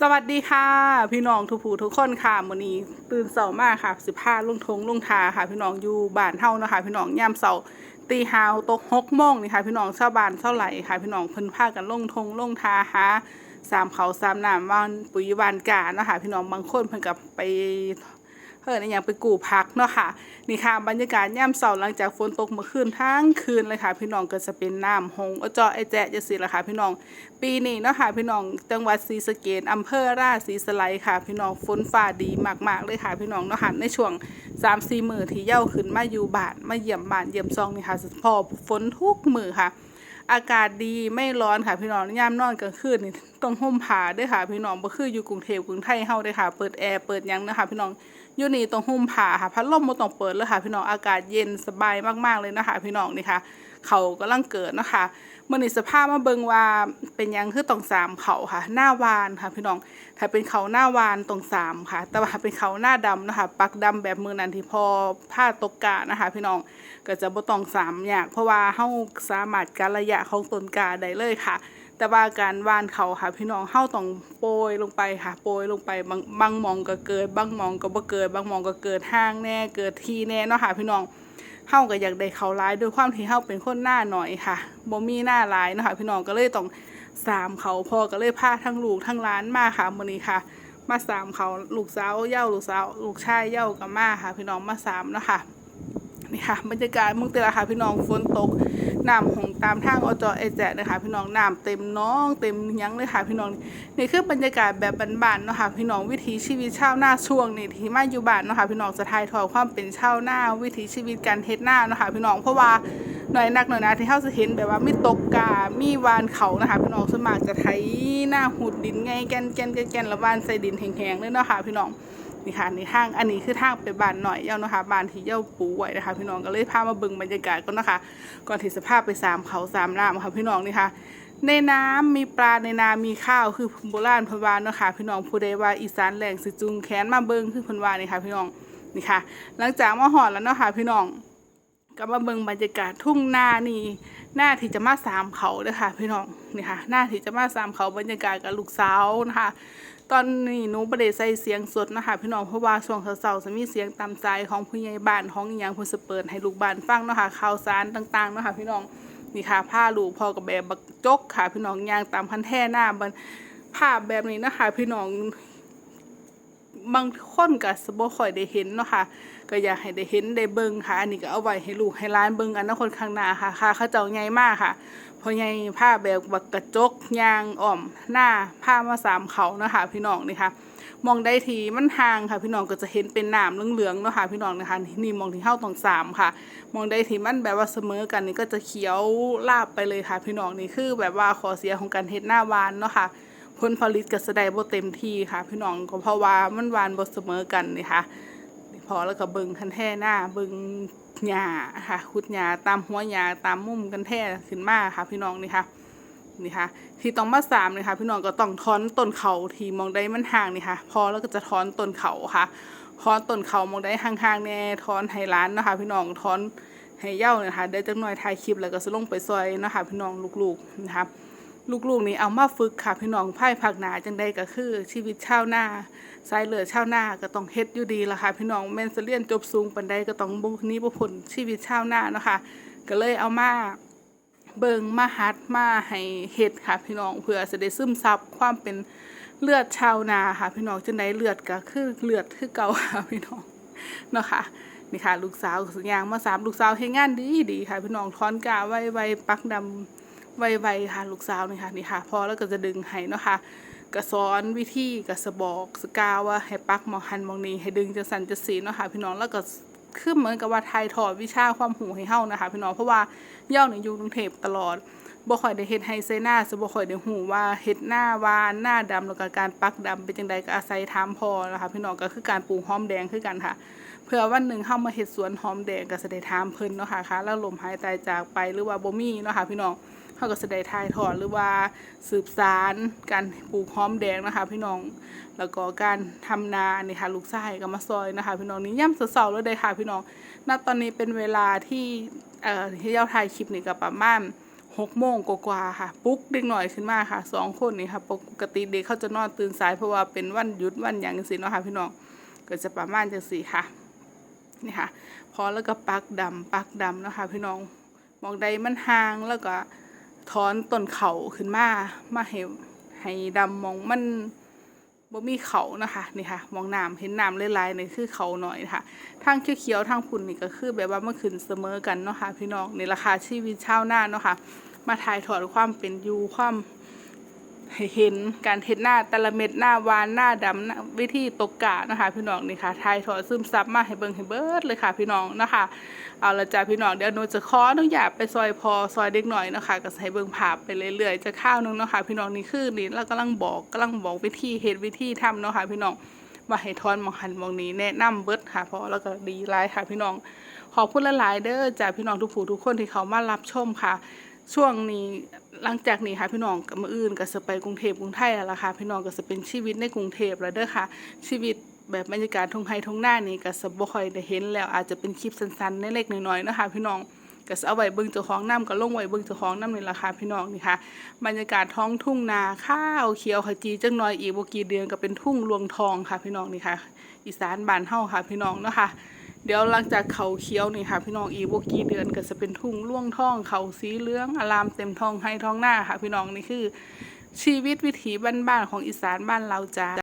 สวัสดีค่ะ พี่น้องทุกผู้ทุกคนค่ะมื้อนี้ตื่นเช้ามากค่ะสิพาลุงทงลุงทาค่ะ พี่น้องอยู่บ้านเฮานะคะ พี่น้องยามเช้าตีหาวตกหกโมงนี่ค่ะ พี่น้องชาวบ้านเท่าไหร่ค่ะ พี่น้องเพิ่นพากันลงทงลงทาหาสามเขาสามน้ำวันปุยวานกานะคะ พี่น้องบางคนเพิ่นกับไป เพิ่นอหยังไปกู้พักเนาะค่ะนี่ค่ะบรรยากาศยามเช้าหลังจากฝนตกเมื่อคืนทั้งคืนเลยค่ะ พี่น้องก็จะเป็นน้ำหงอจาะไอแจะจะสิละค่ะพี่น้อง ปีนี้เนาะค่ะพี่น้องจังหวัดศรีสะเกษอำเภอราชสีสไลค่ะ พี่น้องฝนฟ้าดีมากๆเลยค่ะ พี่น้องเนาะค่ะในช่วง3 4มือที่เย้าขึ้นมาอยู่บ้านมาเยี่ยมบ้านเยี่ยมซองนี่ค่ะพอฝนทุกมือค่ะ อากาศดีไม่ร้อนค่ะพี่น้องยามนอนกลางคืนนี่ต้องห่มผ้าด้วยค่ะ พี่น้องบ่คืออยู่กรุงเทพกรุงไทยเฮาเด้ค่ะ เปิดแอร์เปิดยังนะคะพี่น้องอยู่นี่ต้องห่มผ้าค่ะพัดลมบ่ต้องเปิดเลยค่ะ พี่น้องอากาศเย็นสบายมากๆเลยนะคะ พี่น้องนี่ค่ะ เขากำลังเกิดนะคะมื่อในสภาพมาเบิงว่าเป็นยังคือต้องสามเขาค่ะ หน้าวานค่ะพี่น้องถ้าเป็นเขาหน้าวานตรงสามค่ะ แต่ว่าถ้าเป็นเขาหน้าดำนะคะปักดำแบบมือนันทีพอผ้าตกกานะคะ พี่น้องก็จะบ่ต้องสามอย่างเพราะว่าเฮาสามารถการระยะของต้นกาได้เลยค่ะ แต่ว่าการวานเขาค่ะ พี่น้องเฮาต้องโปรยลงไปค่ะ โปรยลงไปบางบางมองก็เกิดบางมองก็บ่เกิดบางมองก็เกิดห้างแน่เกิดที่แน่เนาะค่ะ พี่น้อง เฮาก็อยากได้เขาร้ายด้วยความที่เฮาเป็นคนหน้าหน่อยค่ะบ่มีหน้าร้ายนะคะพี่น้องก็เลยต้องสามเขาพอก็เลยพาทั้งลูกทั้งร้านมาค่ะมื้อนี้ค่ะ มาสามเขาลูกสาวเย้าลูกสาวลูกชายเย้ากับมาค่ะ พี่น้องมาสามเนาะค่ะ นี่ค่ะบรรยากาศเมุ่งเตละค่ะพี่น้องฝนตกน้ำหงตามทางอจอเอแจะนะคะพี่น้องน้ำเต็มน้องเต็มยังเลยค่ะพี่น้องนี่คือบรรยากาศแบบบ้านๆเนาะค่ะพี่น้องวิถีชีวิตชาวนาช่วงนี้ที่มาอยู่บ้านเนาะค่ะพี่น้องจะทายทอความเป็นชาวนาวิถีชีวิตการเฮ็ดนาเนาะค่ะพี่น้องเพราะว่าหน่อยนักหน่อยนะที่เฮาจะเห็นแบบว่ามีตกกา มีวานเขานะคะพี่น้องสมากจะไถหน้าหุดดินไงแกนแกนแกนแกนแล้ววานใส่ดินแห้งๆเลยเนาะค่ะพี่น้อง นี่ค่ะนี่ทางอันนี้คือทางไปบ้านหน่อยเย้านะคะบ้านที่เย้าปูไว้นะคะ พี่น้องก็เลยพามาเบิ่งบรรยากาศก่อนนะคะ ก่อนที่สภาพไปสามเขาสามน้ำค่ะพี่น้องนี่ค่ะในน้ำมีปลาในนามีข้าวคือโบราณเพนวานเนาะค่ะพี่น้องผู้ใดว่าอีสานแหล่งสิจุงแขนมาเบิงคือเพนวานี่ค่ะพี่น้องนี่ค่ะ หลังจากมาหอดแล้วเนาะค่ะพี่น้องก็มาเบิงบรรยากาศทุ่งนานี่หน้าที่จะมาสามเขาเด้อค่ะพี่น้องนี่ค่ะหน้าที่จะมาสามเขาบรรยากาศกับลูกสาวนะคะ ตอนนี้หนูประเดใส่เสียงสดนะคะพี่น้องเพราะว่าช่วงเสาร์จะมีเสียงตามใจของผู้ใหญ่บ้านของอหย่างผู้สเปิดให้ลูกบ้านฟังเนาะค่ะข่าวสารต่างๆเนาะค่ะพี่น้องนี่ค่ะผ้าลูกพอกับแบบบักจกค่ะ พี่น้องยางตามพันแท่หน้าบันภาพแบบนี้นะคะพี่น้องบางคนกับสบค่อยได้เห็นเนาะค่ะ ก็อยากให้ได้เห็นได้เบิ่งค่ะ อันนี้ก็เอาไว้ให้ลูกให้หล้านเบิ่งอันาคตข้างหน้าค่ะค่ะเขาเจ้าใหญ่มากค่ะเพราะใหญ่ผ้าแบบบักกระจกยางอ่อมหน้าผ้ามาสามเขานะคะพี่น้องนี่ค่ะมองได้ทีมันห่างค่ะพี่น้องก็จะเห็นเป็นน้ำเหลืองๆเนาะค่ะพี่น้องนะคะนี่มองที่เฮาตรงสามค่ะ มองได้ทีมันแบบว่าเสมอกันนี่ก็จะเขียวลาบไปเลยค่ะ พี่น้องนี่คือแบบว่าขอเสียของการเฮ็ดหน้าวานเนาะค่ะผลผลิตก็แสดงบ่เต็มที่ค่ะ พี่น้องก็เพราะว่ามันวานบ่เสมอกันนี่ค่ะ พอแล้วก็เบิ่งคันแท่หน้าเบิ่งหญ้าค่ะขุดหญ้าตามหัวหญ้าตามมุมกันแท่ขึ้นมาค่ะ พี่น้องนี่ค่ะนี่ค่ะ ที่ต้องมาสามเลยค่ะ พี่น้องก็ต้องถอนต้นเขาที่มองได้มันห่างนี่ค่ะ พอแล้วก็จะถอนต้นเขาค่ะถอนต้นเขามองได้ห่างๆแน่ถอนให้ร้านนะคะ พี่น้องถอนให้เย้าเนี่ยค่ะได้จักหน่อยถ่ายคลิปแล้วก็สิลงไปซอยนะคะพี่น้องลูกๆนะคะ ลูกๆนี่เอามาฝึกค่ะพี่น้องไพ่ผักหนาจังใดก็คือ ชีวิตชาวนาสายเหลือชาวนาก็ต้องเฮ็ดอยู่ดีละค่ะพี่น้องแม่นสิเรียนจบสูงปานใดก็ต้องบุกนี้บ่พ้นชีวิตชาวนาเนาะค่ะก็เลยเอามาเบิงมาหัดมาให้เฮ็ดค่ะพี่น้องเพื่อจะได้ซึมซับความเป็นเลือดชาวนาค่ะพี่น้องจังใดเลือดก็คือเลือดคือเก่าค่ะพี่น้องเนาะค่ะนี่ค่ะ ลูกสาวสัญญางมาสามลูกสาวเฮ็ดงานดีดีค่ะพี่น้องถอนกาไว้ไวๆปักดำ ไวๆค่ะลูกสาวนี่ค่ะนี่ค่ะพอแล้วก็จะดึงให้เนาะค่ะก็สอนวิธีก็สบอกสกาวว่าให้ปักมองหันมองนี้ให้ดึงจะสั่นจะสีเนาะค่ะพี่น้องแล้วก็คือเหมือนกับว่าไทยถอดวิชาความหูให้เฮานะคะพี่น้องเพราะว่าเย่าในอยู่กรุงเทพตลอดบ่ค่อยได้เฮ็ดไฮไซหน้าซะบ่ค่อยได้หูว่าเฮ็ดหน้าวานหน้าดำแล้วก็การปักดำเป็นจังใดก็อาศัยถามพอนะคะพี่น้องก็คือการปลูกหอมแดงคือกันค่ะ เพื่อวันหนึ่งเฮามาเฮ็ดสวนหอมแดงก็สิได้ถามเพิ่นเนาะค่ะค่ะแล้วลมหายตายจากไปหรือว่าบ่มีเนาะค่ะพี่น้อง เขาก็แสดงทายทอดหรือว่าสืบสารการปลูกหอมแดงนะคะ พี่น้องแล้วก็การทำนาเนี่ยค่ะลูกชายก็มาซอยนะคะ พี่น้องนี่ย่ำเสาๆแล้วเลยค่ะพี่น้องณตอนนี้เป็นเวลาที่เอ่อที่เยาถ่ายคลิปนี่ก็ประมาณหกโมงกว่าๆค่ะ ปุ๊กเด็กหน่อยขึ้นมาค่ะสองคนนี่ค่ะปกติเด็กเขาจะนอนตื่นสายเพราะว่าเป็นวันหยุดวันอย่างสิเนาะค่ะพี่น้องก็จะประมาณจังสี่ค่ะนี่ค่ะพอแล้วก็ปักดำปักดำเนาะค่ะพี่น้องมองใดมันห่างแล้วก็ ถอนต้นเขาขึ้นมามาให้ให้ดำมองมันบ่มีเขานะคะนี่ค่ะ มองน้ำเห็นน้ำลายๆนี่คือเขาหน่อยค่ะทางเขียวๆทางพุ่นนี่ก็คือแบบว่าเมื่อคืนเสมอกันเนาะค่ะพี่น้องในราคาชีวิตชาวนาเนาะค่ะ มาถ่ายถอดความเป็นอยู่ความ ให้เห็นการเห็ดหน้าต่ละเม็ดหน้าวานหน้าดำหน้าวิธีตกกะนะคะ พี่น้องนี่ค่ะถ่ายถอดซึมซับมาให้เบิ่งให้เบิดเลยค่ะ พี่น้องนะคะเอาละจ้าพี่น้องเดี๋ยวหนูจะขออนุญาตไปซอยพอซอยเด็กหน่อยนะคะก็ให้เบิ่งภาพไปเรื่อยๆจะข้าวนึงนะคะพี่น้องนี่คือนี่เรากำลังบอกกำลังบอกวิธีเฮ็ดวิธีทำเนาะค่ะพี่น้องว่าให้ทอนมองหันมองนี้แนะนำเบิดค่ะเพราะแล้วก็ดีหลายค่ะพี่น้องขอบคุณหลายๆเด้อจากพี่น้องทุกผู้ทุกคนที่เขามารับชมค่ะ ช่วงนี้หลังจากนี้ค่ะพี่น้องกับมืออื่นก็จะไปกรุงเทพกรุงไทยแล้วล่ะค่ะพี่น้องก็จะเป็นชีวิตในกรุงเทพแล้วเด้อค่ะ ชีวิตแบบบรรยากาศทงไฮทงหน้านี่ก็จะบ่ค่อยได้เห็นแล้วอาจจะเป็นคลิปสั้นๆเล็กๆน้อยๆนะคะพี่น้องก็จะเอาไว้เบิ่งเจ้าของน้ำก็ลงไว้เบิ่งเจ้าของน้ำนี่ล่ะค่ะพี่น้องนี่ค่ะบรรยากาศท้องทุ่งนาข้าวเขียวขจีจังน้อยอีกบ่กี่เดือนก็เป็นทุ่งรวงทองค่ะพี่น้องนี่ค่ะ อีสานบ้านเฮาค่ะพี่น้องเนาะค่ะ เดี๋ยวหลังจากเขาเคี้ยวนี่ค่ะ พี่น้องอีกบ่กี่เดือนก็จะเป็นทุ่งล่วงทองเขาสีเหลืองอารามเต็มท้องให้ท้องหน้าค่ะ พี่น้องนี่คือ ชีวิตวิถีบ้านๆของอีสานบ้านเราจ้า